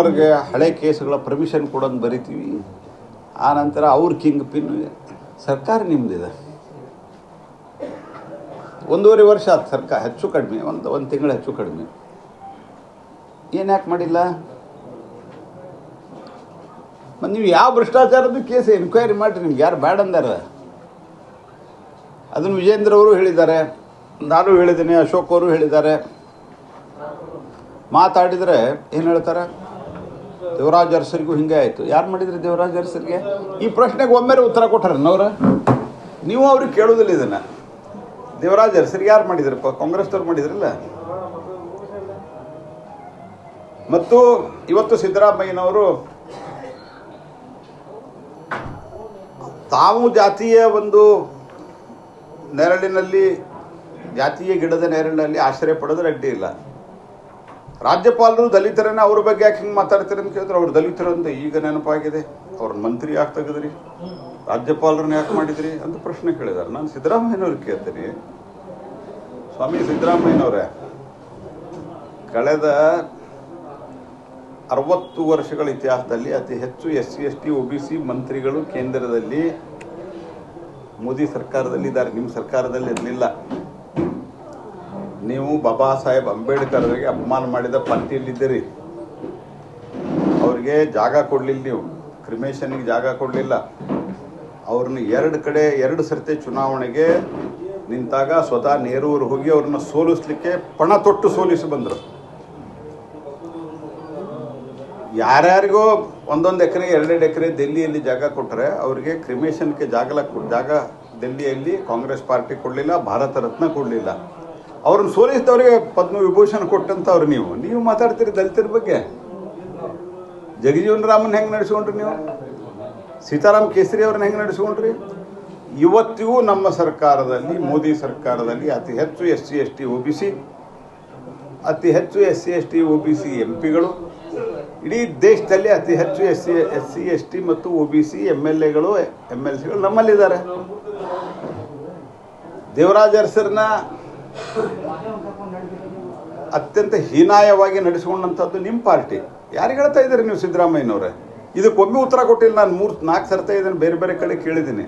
ಅವ್ರಿಗೆ ಹಳೆ ಕೇಸ್ಗಳ ಪರ್ಮಿಷನ್ ಕೊಡೋದು ಬರಿತೀವಿ. ಆ ನಂತರ ಅವ್ರ ಕಿಂಗ್ ಪಿನ್ ಸರ್ಕಾರ ನಿಮ್ಮದಿದೆ ಒಂದೂವರೆ ವರ್ಷ ಆಯ್ತು ಸರ್ಕಾರ, ಹೆಚ್ಚು ಕಡಿಮೆ, ಒಂದು ಒಂದು ತಿಂಗಳು ಹೆಚ್ಚು ಕಡಿಮೆ. ಏನು ಯಾಕೆ ಮಾಡಿಲ್ಲ? ಮತ್ತು ನೀವು ಯಾವ ಭ್ರಷ್ಟಾಚಾರದ ಕೇಸ್ ಎನ್ಕ್ವೈರಿ ಮಾಡಿರಿ, ನಿಮ್ಗೆ ಯಾರು ಬ್ಯಾಡ್ ಅಂದಾರ? ಅದನ್ನು ವಿಜೇಂದ್ರ ಅವರು ಹೇಳಿದ್ದಾರೆ, ನಾನು ಹೇಳಿದ್ದೀನಿ, ಅಶೋಕ್ ಅವರು ಹೇಳಿದ್ದಾರೆ. ಮಾತಾಡಿದರೆ ಏನು ಹೇಳ್ತಾರೆ? ದೇವರಾಜ್ ಅರಸರಿಗೂ ಹಿಂಗೆ ಆಯಿತು. ಯಾರು ಮಾಡಿದ್ರಿ ದೇವರಾಜ ಅರಸರಿಗೆ ಈ ಪ್ರಶ್ನೆಗೆ ಒಮ್ಮೆರೆ ಉತ್ತರ ಕೊಟ್ಟಾರ ನೌರ ನೀವು ಅವ್ರಿಗೆ ಕೇಳೋದಿಲ್ಲ ಇದನ್ನು. ದೇವರಾಜ ಅರಸರಿಗೆ ಯಾರು ಮಾಡಿದ್ರಪ್ಪ ಕಾಂಗ್ರೆಸ್ದವ್ರು ಮಾಡಿದ್ರಲ್ಲ? ಮತ್ತು ಇವತ್ತು ಸಿದ್ದರಾಮಯ್ಯನವರು ತಾವು ಜಾತಿಯ ಒಂದು ನೆರಳಿನಲ್ಲಿ, ಜಾತಿಯ ಗಿಡದ ನೆರಳಿನಲ್ಲಿ ಆಶ್ರಯ ಪಡೋದ್ರೆ ಅಡ್ಡಿ ಇಲ್ಲ. ರಾಜ್ಯಪಾಲರು ದಲಿತರನ್ನ ಅವ್ರ ಬಗ್ಗೆ ಯಾಕೆ ಹಿಂಗೆ ಮಾತಾಡ್ತಾರೆ ಅಂತ ಕೇಳಿದ್ರೆ ಅವ್ರು ದಲಿತರು ಅಂತ ಈಗ ನೆನಪಾಗಿದೆ. ಅವ್ರ ಮಂತ್ರಿ ಯಾಕೆ ತೆಗೆದ್ರಿ? ರಾಜ್ಯಪಾಲರನ್ನ ಯಾಕೆ ಮಾಡಿದ್ರಿ ಅಂತ ಪ್ರಶ್ನೆ ಕೇಳಿದಾರೆ. ನಾನು ಸಿದ್ದರಾಮಯ್ಯನವ್ರಿಗೆ ಕೇಳ್ತೀನಿ. ಸ್ವಾಮಿ ಸಿದ್ದರಾಮಯ್ಯನವರೇ, ಕಳೆದ ಅರವತ್ತು ವರ್ಷಗಳ ಇತಿಹಾಸದಲ್ಲಿ ಅತಿ ಹೆಚ್ಚು S C, S T O B, C ಮಂತ್ರಿಗಳು ಕೇಂದ್ರದಲ್ಲಿ ಮೋದಿ ಸರ್ಕಾರದಲ್ಲಿ ಇದ್ದಾರೆ ನಿಮ್ಮ ಸರ್ಕಾರದಲ್ಲಿ ಇರಲಿಲ್ಲ. ನೀವು ಬಾಬಾ ಸಾಹೇಬ್ ಅಂಬೇಡ್ಕರ್ ಅವರಿಗೆ ಅಪಮಾನ ಮಾಡಿದ ಪಾರ್ಟಿಯಲ್ಲಿದ್ದೀರಿ ಅವ್ರಿಗೆ ಜಾಗ ಕೊಡಲಿಲ್ಲ ನೀವು. ಕ್ರಿಮೇಷನ್ಗೆ ಜಾಗ ಕೊಡಲಿಲ್ಲ. ಅವ್ರನ್ನ ಎರಡು ಕಡೆ, ಎರಡು ಸರ್ತಿ ಚುನಾವಣೆಗೆ ನಿಂತಾಗ ಸ್ವತಃ ನೇರೂರು ಹೋಗಿ ಅವ್ರನ್ನ ಸೋಲಿಸ್ಲಿಕ್ಕೆ ಪಣ ತೊಟ್ಟು ಸೋಲಿಸಿ ಬಂದರು. ಯಾರ್ಯಾರಿಗೋ ಒಂದೊಂದು ಎಕರೆ, ಎರಡೆರಡು ಎಕರೆ ದೆಲ್ಲಿಯಲ್ಲಿ ಜಾಗ ಕೊಟ್ಟರೆ ಅವರಿಗೆ ಕ್ರಿಮೇಷನ್ಗೆ ಜಾಗಲ, ಜಾಗ ದೆಲ್ಲಿಯಲ್ಲಿ ಕಾಂಗ್ರೆಸ್ ಪಾರ್ಟಿ ಕೊಡಲಿಲ್ಲ, ಭಾರತ ರತ್ನ ಕೊಡಲಿಲ್ಲ. ಅವ್ರನ್ನ ಸೋಲಿಸಿದವ್ರಿಗೆ ಪದ್ಮ ವಿಭೂಷಣ ಕೊಟ್ಟಂತವ್ರು ನೀವು. ನೀವು ಮಾತಾಡ್ತೀರಿ ದಲಿತರ ಬಗ್ಗೆ. ಜಗಜೀವನ್ ರಾಮನ್ ಹೆಂಗೆ ನಡೆಸ್ಕೊಂಡ್ರಿ ನೀವು? ಸೀತಾರಾಮ್ ಕೇಸರಿ ಅವ್ರನ್ನ ಹೆಂಗೆ ನಡೆಸ್ಕೊಂಡ್ರಿ? ಇವತ್ತಿಗೂ ನಮ್ಮ ಸರ್ಕಾರದಲ್ಲಿ, ಮೋದಿ ಸರ್ಕಾರದಲ್ಲಿ ಅತಿ ಹೆಚ್ಚು S C, S T O B C, ಅತಿ ಹೆಚ್ಚು S C, S T O B C M ಪಿಗಳು, ಇಡೀ ದೇಶದಲ್ಲಿ ಅತಿ ಹೆಚ್ಚು S C S C, S T ಮತ್ತು O B C M L ಎಗಳು ಎಂ ಎಲ್ ಸಿಗಳು ನಮ್ಮಲ್ಲಿದ್ದಾರೆ. ದೇವರಾಜ ಅರಸರನ್ನ ಅತ್ಯಂತ ಹೀನಾಯವಾಗಿ ನಡೆಸಿಕೊಂಡಂಥದ್ದು ನಿಮ್ಮ ಪಾರ್ಟಿ. ಯಾರಿಗೆ ಹೇಳ್ತಾ ಇದ್ದೀರಿ ನೀವು ಸಿದ್ದರಾಮಯ್ಯನವ್ರೆ? ಇದಕ್ಕೊಮ್ಮೆ ಉತ್ತರ ಕೊಟ್ಟಿಲ್ಲ. ನಾನು ಮೂರು ನಾಲ್ಕು ಸರ್ತ ಇದನ್ನು ಬೇರೆ ಬೇರೆ ಕಡೆ ಕೇಳಿದ್ದೀನಿ.